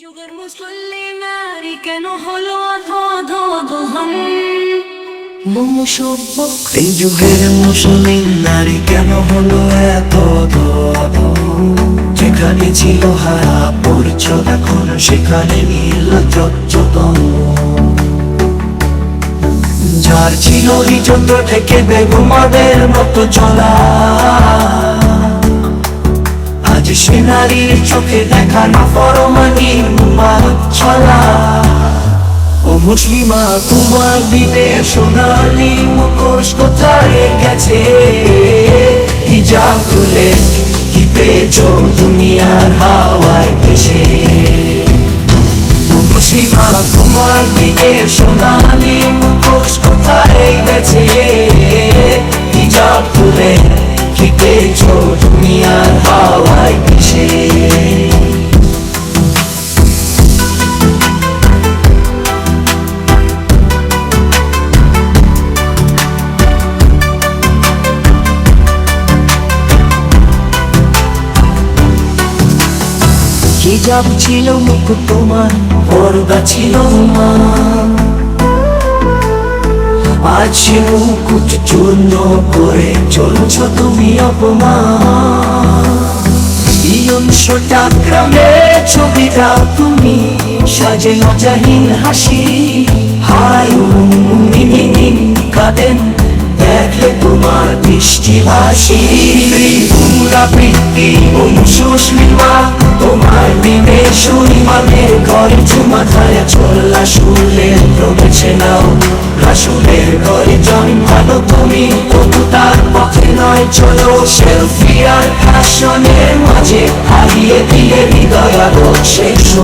যুগের মুসল্লি নারী কেন হলো এই যুগের মুসলিম নারী কেন হলো এত যেখানে ছিল হারা পরিচয় এখন সেখানে নীল যতন যার ছিল নিচন্দ্র থেকে বেগুমাদের মতো চলা। সে নারীর চোখে দেখা না পরমানি চলা ও মুসলিমা, তোমার দিনে সোনালি মুখোশ কোথায় গেছে? হিজাব খুলে কি পেয়েছ দুনিয়ার হাওয়ায় ভেসে? মুসলিমা, তোমার দিনে সোনালি হিজাব ছিল মুখ তোমার? পর্দা ছিল মা আজ সে মুকুট চূর্ণ করে চলছ তুমি অপমান। এই অংশটা গ্রামে ছবিটা তুমি সাজে লজাহীন হাসি। হাই উম কাঁদেন, দেখলে তোমার দৃষ্টি ভাসি পুরা বৃত্তি সুস্মিমা তোমার শুনি সুইমানের ঘরে চুমা খায় চল্লা শুলে প্রবেছে নাও। রাসুলের ঘরে জন্মালো তুমি, তবু তার পথে নয়, চলো সেলফি আর ফ্যাশনের মাঝে হারিয়ে দিয়ে হৃদয় আলো শেষ